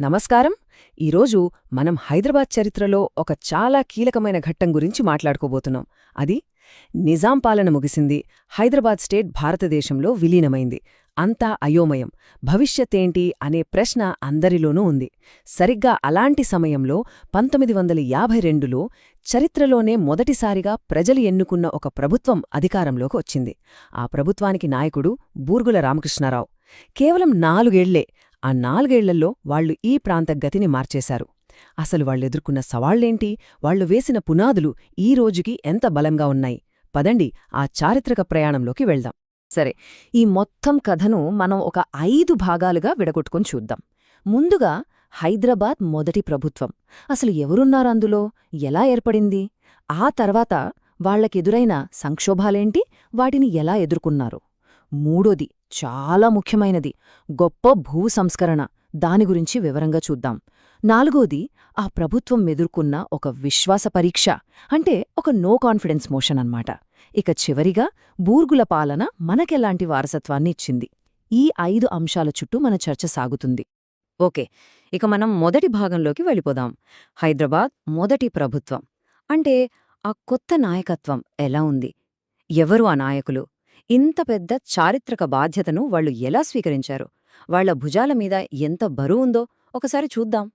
నమస్కారం. ఈరోజు మనం హైదరాబాద్ చరిత్రలో ఒక చాలా కీలకమైన ఘట్టం గురించి మాట్లాడుకోబోతున్నాం. అది నిజాం పాలన ముగిసింది. హైదరాబాద్ స్టేట్ భారతదేశంలో విలీనమైంది. అంతా అయోమయం. భవిష్యత్తేంటి అనే ప్రశ్న అందరిలోనూ ఉంది. సరిగ్గా అలాంటి సమయంలో పంతొమ్మిది వందల యాభై రెండులో చరిత్రలోనే మొదటిసారిగా ప్రజలు ఎన్నుకున్న ఒక ప్రభుత్వం అధికారంలోకి వచ్చింది. ఆ ప్రభుత్వానికి నాయకుడు బూర్గుల రామకృష్ణారావు. కేవలం నాలుగేళ్ళే ఆ నాలుగేళ్ళలో వాళ్ళు ఈ ప్రాంత గతిని మార్చేశారు. అసలు వాళ్ళెదుర్కొన్న సవాళ్ళేంటి వాళ్ళు వేసిన పునాదులు ఈ రోజుకి ఎంత బలంగా ఉన్నాయి? పదండి ఆ చారిత్రక ప్రయాణంలోకి వెళ్దాం. సరే ఈ మొత్తం కథను మనం ఒక ఐదు భాగాలుగా విడగొట్టుకుని చూద్దాం. ముందుగా హైదరాబాద్ మొదటి ప్రభుత్వం. అసలు ఎవరున్నారు అందులో? ఎలా ఏర్పడింది? ఆ తర్వాత వాళ్ళకెదురైన సంక్షోభాలేంటి? వాటిని ఎలా ఎదుర్కొన్నారు? మూడోది చాలా ముఖ్యమైనది. గొప్ప భూ సంస్కరణ. దాని గురించి వివరంగా చూద్దాం. నాలుగోది ఆ ప్రభుత్వం ఎదుర్కొన్న ఒక విశ్వాస పరీక్ష. అంటే ఒక నో కాన్ఫిడెన్స్ మోషన్ అన్నమాట. ఇక చివరిగా బూర్గుల పాలన మనకెలాంటి వారసత్వాన్ని ఇచ్చింది? ఈ ఐదు అంశాల చుట్టూ మన చర్చ సాగుతుంది. ఓకే ఇక మనం మొదటి భాగంలోకి వెళ్ళిపోదాం. హైదరాబాద్ మొదటి ప్రభుత్వం. అంటే ఆ కొత్త నాయకత్వం ఎలా ఉంది? ఎవరు ఆ నాయకులు? ఇంత పెద్ద చారిత్రక బాధ్యతను వాళ్ళు ఎలా స్వీకరించారు? వాళ్ళ భుజాల మీద ఎంత బరువుందో ఒకసారి చూద్దాం.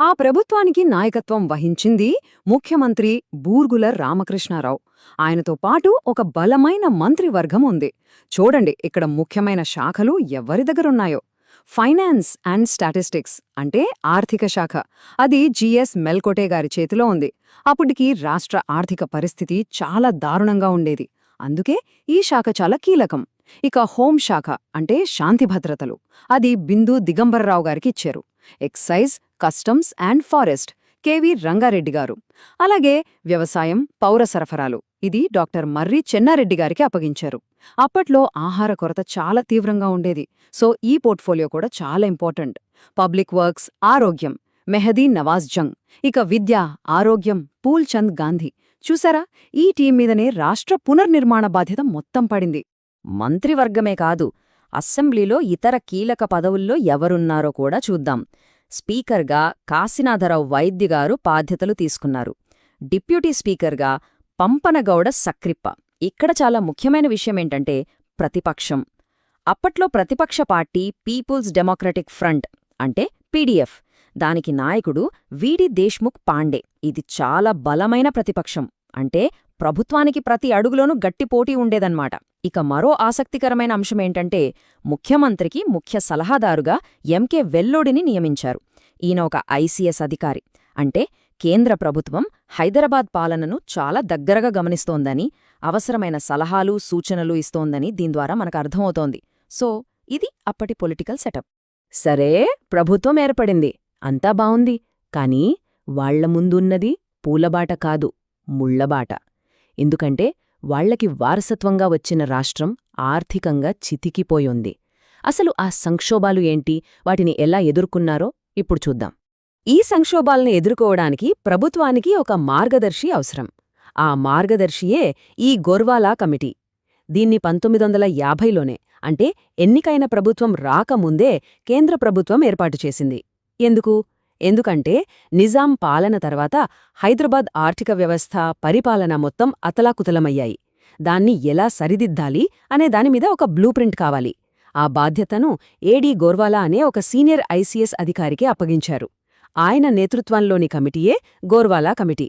ఆ ప్రభుత్వానికి నాయకత్వం వహించింది ముఖ్యమంత్రి బూర్గుల రామకృష్ణారావు. ఆయనతో పాటు ఒక బలమైన మంత్రివర్గం ఉంది. చూడండి ఇక్కడ ముఖ్యమైన శాఖలు ఎవరి దగ్గరున్నాయో. ఫైనాన్స్ అండ్ స్టాటిస్టిక్స్ అంటే ఆర్థిక శాఖ. అది జిఎస్ మెల్కోటే గారి చేతిలో ఉంది. అప్పటికి రాష్ట్ర ఆర్థిక పరిస్థితి చాలా దారుణంగా ఉండేది. అందుకే ఈ శాఖ చాలా కీలకం. ఇక హోం శాఖ అంటే శాంతి భద్రతలు. అది బిందు దిగంబరరావు గారికి ఇచ్చారు. Excise customs and forest. KV Ranga Reddy గారు. అలాగే వ్యవసాయం పౌర సరఫరాలు. ఇది డాక్టర్ మర్రి చెన్నారెడ్డి గారికి అప్పగించారు. అప్పట్లో ఆహార కొరత చాలా తీవ్రంగా ఉండేది. సో ఈ పోర్ట్ఫోలియో కూడా చాలా ఇంపార్టెంట్. పబ్లిక్ వర్క్స్ ఆరోగ్యం. మెహదీ నవాజ్ జంగ్. ఇక విద్య ఆరోగ్యం పూల్చంద్ గాంధీ. చూసారా? ఈ టీం మీదనే రాష్ట్ర పునర్నిర్మాణ బాధ్యత మొత్తం పడింది. మంత్రివర్గమే కాదు అసెంబ్లీలో ఇతర కీలక పదవుల్లో ఎవరున్నారో కూడా చూద్దాం. స్పీకర్గా కాశీనాథరావు వైద్యగారు బాధ్యతలు తీసుకున్నారు. డిప్యూటీ స్పీకర్గా పంపనగౌడ సక్రిప్ప. ఇక్కడ చాలా ముఖ్యమైన విషయమేంటంటే ప్రతిపక్షం. అప్పట్లో ప్రతిపక్ష పార్టీ పీపుల్స్ డెమోక్రటిక్ ఫ్రంట్ అంటే పీడీఎఫ్. దానికి నాయకుడు వీడి దేశ్ముఖ్ పాండే. ఇది చాలా బలమైన ప్రతిపక్షం. అంటే ప్రభుత్వానికి ప్రతి అడుగులోనూ గట్టి పోటీ ఉండేదన్నమాట. ఇక మరో ఆసక్తికరమైన అంశమేంటంటే ముఖ్యమంత్రికి ముఖ్య సలహాదారుగా ఎంకే వెల్లోడిని నియమించారు. ఈయన ఒక ఐసీఎస్ అధికారి. అంటే కేంద్ర ప్రభుత్వం హైదరాబాద్ పాలనను చాలా దగ్గరగా గమనిస్తోందని అవసరమైన సలహాలు సూచనలు ఇస్తోందని దీనిద్వారా మనకు అర్థమవుతోంది. సో ఇది అప్పటి పొలిటికల్ సెటప్. సరే ప్రభుత్వం ఏర్పడింది. అంతా బావుంది. కాని వాళ్ళ ముందున్నది పూలబాట కాదు ముళ్ళబాట ఎందుకంటే వాళ్ళకి వారసత్వంగా వచ్చిన రాష్ట్రం ఆర్థికంగా చితికిపోయింది. అసలు ఆ సంక్షోభాలు ఏంటి? వాటిని ఎలా ఎదుర్కొన్నారో ఇప్పుడు చూద్దాం. ఈ సంక్షోభాలను ఎదుర్కోవడానికి ప్రభుత్వానికి ఒక మార్గదర్శి అవసరం. ఆ మార్గదర్శియే ఈ గోర్వాలా కమిటీ. దీన్ని పంతొమ్మిది వందల యాభైలోనే అంటే ఎన్నికైన ప్రభుత్వం రాకముందే కేంద్ర ప్రభుత్వం ఏర్పాటు చేసింది. ఎందుకు? ఎందుకంటే నిజాం పాలన తర్వాత హైదరాబాద్ ఆర్థిక వ్యవస్థ పరిపాలన మొత్తం అతలాకుతలమయ్యాయి. దాన్ని ఎలా సరిదిద్దాలి అనే దానిమీద ఒక బ్లూ ప్రింట్ కావాలి. ఆ బాధ్యతను ఏడీ గోర్వాలా అనే ఒక సీనియర్ ఐసీఎస్ అధికారికి అప్పగించారు. ఆయన నేతృత్వంలోని కమిటీయే గోర్వాలా కమిటీ.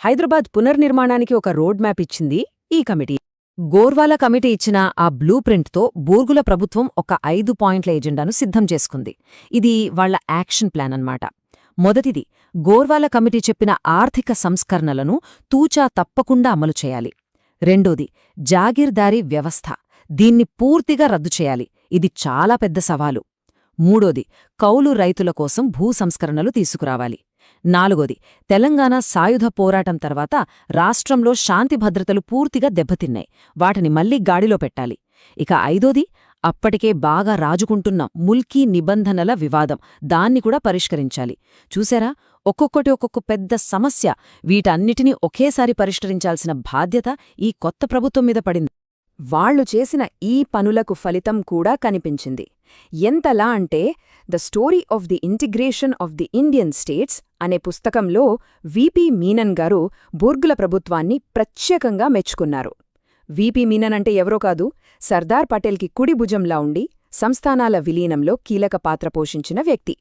హైదరాబాద్ పునర్నిర్మాణానికి ఒక రోడ్ మ్యాప్ ఇచ్చింది ఈ కమిటీ. గోర్వాల కమిటీ ఇచ్చిన ఆ బ్లూ ప్రింట్తో బూర్గుల ప్రభుత్వం ఒక ఐదు పాయింట్ల ఎజెండాను సిద్ధం చేసుకుంది. ఇది వాళ్ళ యాక్షన్ ప్లాన్ అన్నమాట. మొదటిది గోర్వాల కమిటీ చెప్పిన ఆర్థిక సంస్కరణలను తూచా తప్పకుండా అమలు చేయాలి. రెండోది జాగీర్దారీ వ్యవస్థ. దీన్ని పూర్తిగా రద్దు చేయాలి. ఇది చాలా పెద్ద సవాలు. మూడోది కౌలు రైతుల కోసం భూ సంస్కరణలు తీసుకురావాలి. నాలుగోది తెలంగాణ సాయుధ పోరాటం తర్వాత రాష్ట్రంలో శాంతి భద్రతలు పూర్తిగా దెబ్బతిన్నాయి. వాటిని మళ్ళీ గాడిలో పెట్టాలి. ఇక ఐదోది అప్పటికే బాగా రాజుకుంటున్న ముల్కీ నిబంధనల వివాదం దాన్ని కూడా పరిష్కరించాలి. చూసారా? ఒక్కొక్కటి ఒక్కొక్క పెద్ద సమస్య. వీటన్నిటినీ ఒకేసారి పరిష్కరించాల్సిన బాధ్యత ఈ కొత్త ప్రభుత్వం మీద పడింది. వాళ్ళు చేసిన ఈ పనులకు ఫలితం కూడా కనిపించింది. ఎంతలా అంటే the story of the integration of the Indian states అనే పుస్తకంలో విపి మీనన్ గారు బూర్గుల ప్రభుత్వాన్ని ప్రత్యేకంగా మెచ్చుకున్నారు. విపి మీనన్ అంటే ఎవరో కాదు సర్దార్ పటేల్కి కుడి భుజంలా ఉండి సంస్థానాల విలీనంలో కీలక పాత్ర పోషించిన వ్యక్తి.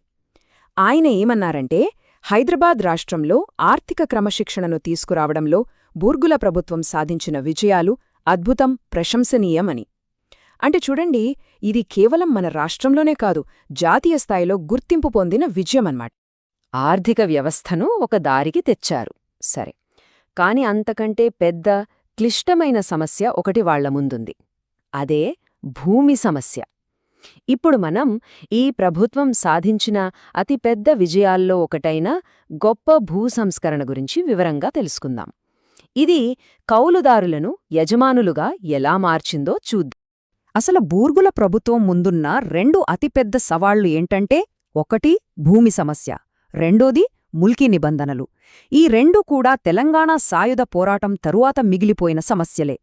ఆయన ఏమన్నారంటే హైదరాబాద్ రాష్ట్రంలో ఆర్థిక క్రమశిక్షణను తీసుకురావడంలో బూర్గుల ప్రభుత్వం సాధించిన విజయాలు అద్భుతం ప్రశంసనీయమని. అంటే చూడండి ఇది కేవలం మన రాష్ట్రంలోనే కాదు జాతీయ స్థాయిలో గుర్తింపు పొందిన విజయమన్నమాట. ఆర్థిక వ్యవస్థను ఒక దారికి తెచ్చారు. సరే. కాని అంతకంటే పెద్ద క్లిష్టమైన సమస్య ఒకటి వాళ్ళ ముందుంది. అదే భూమి సమస్య. ఇప్పుడు మనం ఈ ప్రభుత్వం సాధించిన అతిపెద్ద విజయాల్లో ఒకటైన గొప్ప భూ సంస్కరణ గురించి వివరంగా తెలుసుకుందాం. ఇది కౌలుదారులను యజమానులుగా ఎలా మార్చిందో చూద్దాం. అసలు బూర్గుల ప్రభుత్వం ముందున్న రెండు అతిపెద్ద సవాళ్ళు ఏంటంటే ఒకటి భూమి సమస్య రెండోది ముల్కీ నిబంధనలు. ఈ రెండు కూడా తెలంగాణ సాయుధ పోరాటం తరువాత మిగిలిపోయిన సమస్యలే.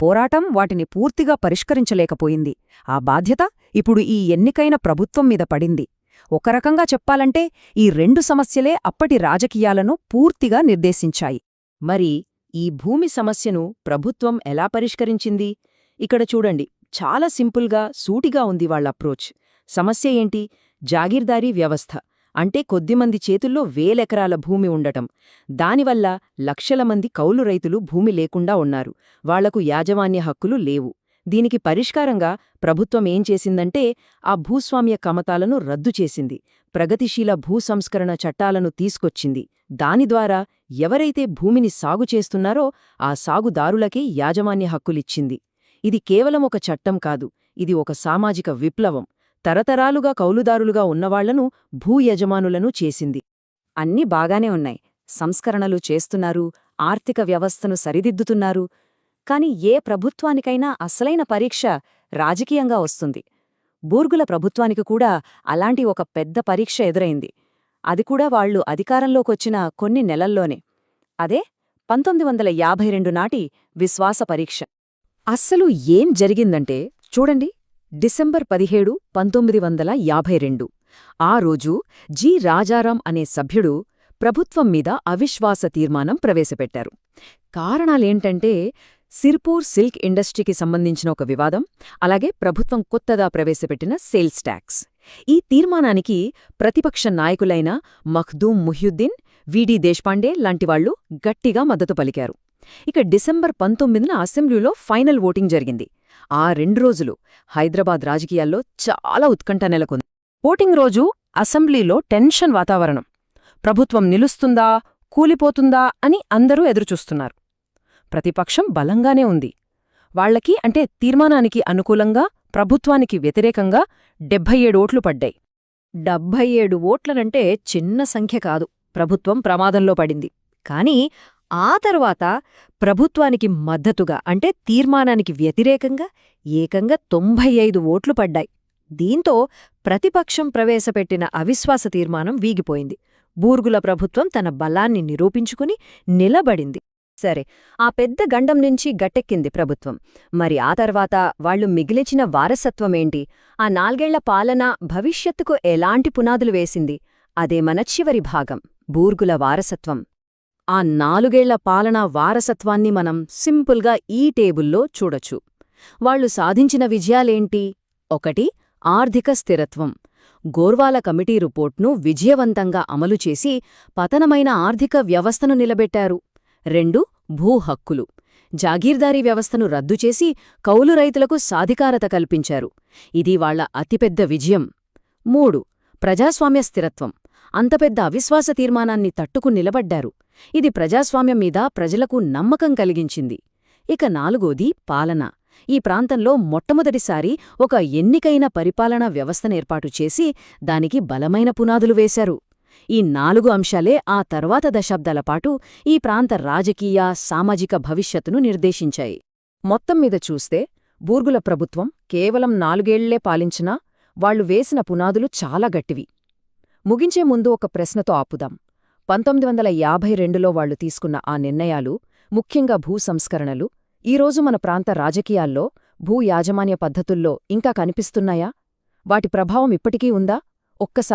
పోరాటం వాటిని పూర్తిగా పరిష్కరించలేకపోయింది. ఆ బాధ్యత ఇప్పుడు ఈ ఎన్నికైన ప్రభుత్వం మీద పడింది. ఒక రకంగా చెప్పాలంటే ఈ రెండు సమస్యలే అప్పటి రాజకీయాలను పూర్తిగా నిర్దేశించాయి. మరి ఈ భూమి సమస్యను ప్రభుత్వం ఎలా పరిష్కరించింది? ఇక్కడ చూడండి. చాలా సింపుల్గా సూటిగా ఉంది వాళ్ళ అప్రోచ్. సమస్య ఏంటి? జాగీర్దారీ వ్యవస్థ. అంటే కొద్దిమంది చేతుల్లో వేలెకరాల భూమి ఉండటం. దానివల్ల లక్షల మంది కౌలు రైతులు భూమి లేకుండా ఉన్నారు. వాళ్ళకు యాజమాన్య హక్కులు లేవు. దీనికి పరిష్కారంగా ప్రభుత్వం ఏం చేసిందంటే ఆ భూస్వామ్య కమతాలను రద్దు చేసింది. ప్రగతిశీల భూ సంస్కరణ చట్టాలను తీసుకొచ్చింది. దాని ద్వారా ఎవరైతే భూమిని సాగు చేస్తున్నారో ఆ సాగుదారులకే యాజమాన్య హక్కులిచ్చింది. ఇది కేవలం ఒక చట్టం కాదు ఇది ఒక సామాజిక విప్లవం. తరతరాలుగా కౌలుదారులుగా ఉన్నవాళ్ళను భూయజమానులను చేసింది. అన్నీ బాగానే ఉన్నాయి. సంస్కరణలు చేస్తున్నారు ఆర్థిక వ్యవస్థను సరిదిద్దుతున్నారు. కాని ఏ ప్రభుత్వానికైనా అసలైన పరీక్ష రాజకీయంగా వస్తుంది. బూర్గుల ప్రభుత్వానికి కూడా అలాంటి ఒక పెద్ద పరీక్ష ఎదురైంది. అది కూడా వాళ్ళు అధికారంలోకొచ్చిన కొన్ని నెలల్లోనే. అదే పంతొమ్మిది వందల యాభై రెండు నాటి విశ్వాస పరీక్ష. అస్సలు ఏం జరిగిందంటే చూడండి డిసెంబర్ పదిహేడు పంతొమ్మిది వందల యాభై రెండు. ఆ రోజు జి. రాజారాం అనే సభ్యుడు ప్రభుత్వం మీద అవిశ్వాస తీర్మానం ప్రవేశపెట్టారు. కారణాలేంటంటే సిర్పూర్ సిల్క్ ఇండస్ట్రీకి సంబంధించిన ఒక వివాదం అలాగే ప్రభుత్వం కొత్తగా ప్రవేశపెట్టిన సేల్స్ ట్యాక్స్. ఈ తీర్మానానికి ప్రతిపక్ష నాయకులైన మఖ్దూమ్ ముహ్యుద్దీన్ విడి దేశ్పాండే లాంటివాళ్ళు గట్టిగా మద్దతు పలికారు. ఇక డిసెంబర్ పంతొమ్మిదిన అసెంబ్లీలో ఫైనల్ ఓటింగ్ జరిగింది. ఆ రెండు రోజులు హైదరాబాద్ రాజకీయాల్లో చాలా ఉత్కంఠ నెలకొంది. ఓటింగ్ రోజు అసెంబ్లీలో టెన్షన్ వాతావరణం. ప్రభుత్వం నిలుస్తుందా కూలిపోతుందా అని అందరూ ఎదురుచూస్తున్నారు. ప్రతిపక్షం బలంగానే ఉంది. వాళ్ళకి అంటే తీర్మానానికి అనుకూలంగా ప్రభుత్వానికి వ్యతిరేకంగా డెబ్బై ఏడు ఓట్లు పడ్డాయి. డెబ్బై ఏడు ఓట్లనంటే చిన్న సంఖ్య కాదు. ప్రభుత్వం ప్రమాదంలో పడింది. కాని ఆ తర్వాత ప్రభుత్వానికి మద్దతుగా అంటే తీర్మానానికి వ్యతిరేకంగా ఏకంగా తొంభై ఐదు ఓట్లు పడ్డాయి. దీంతో ప్రతిపక్షం ప్రవేశపెట్టిన అవిశ్వాస తీర్మానం వీగిపోయింది. బూర్గుల ప్రభుత్వం తన బలాన్ని నిరూపించుకుని నిలబడింది. సరే ఆ పెద్ద గండం నుంచి గట్టెక్కింది ప్రభుత్వం. మరి ఆ తర్వాత వాళ్ళు మిగిలిచిన వారసత్వమేంటి? ఆ నాల్గేళ్ళ పాలన భవిష్యత్తుకు ఎలాంటి పునాదులు వేసింది? అదే మన చివరి భాగం బూర్గుల వారసత్వం. ఆ నాలుగేళ్ళ పాలనా వారసత్వాన్ని మనం సింపుల్గా ఈ టేబుల్లో చూడొచ్చు. వాళ్ళు సాధించిన విజయాలేంటి? ఒకటి ఆర్థిక స్థిరత్వం. గోర్వాల కమిటీ రిపోర్ట్ను విజయవంతంగా అమలు చేసి పతనమైన ఆర్థిక వ్యవస్థను నిలబెట్టారు. రెండు భూ హక్కులు జాగీర్దారీ వ్యవస్థను రద్దు చేసి కౌలు రైతులకు సాధికారత కల్పించారు. ఇది వాళ్ళ అతిపెద్ద విజయం. మూడు ప్రజాస్వామ్య స్థిరత్వం. అంత పెద్ద అవిశ్వాస తీర్మానాన్ని తట్టుకు నిలబడ్డారు. ఇది ప్రజాస్వామ్యం మీద ప్రజలకు నమ్మకం కలిగించింది. ఇక నాలుగోది పాలన. ఈ ప్రాంతంలో మొట్టమొదటిసారి ఒక ఎన్నికైన పరిపాలనా వ్యవస్థనేర్పాటు చేసి దానికి బలమైన పునాదులు వేశారు. ఈ నాలుగు అంశాలే ఆ తర్వాత దశాబ్దాల పాటు ఈ ప్రాంత రాజకీయ సామాజిక భవిష్యత్తును నిర్దేశించాయి. మొత్తం మీద చూస్తే బూర్గుల ప్రభుత్వం కేవలం నాలుగేళ్ళే పాలించినా వాళ్ళు వేసిన పునాదులు చాలా గట్టివి. ముగించే ముందు ఒక ప్రశ్నతో ఆపుదాం. పంతొమ్మిది వందల యాభై రెండులో వాళ్ళు తీసుకున్న ఆ నిర్ణయాలు ముఖ్యంగా భూ సంస్కరణలు ఈరోజు మన ప్రాంత రాజకీయాల్లో భూ యాజమాన్య పద్ధతుల్లో ఇంకా కనిపిస్తున్నాయా? వాటి ప్రభావం ఇప్పటికీ ఉందా? ఒక్కసారి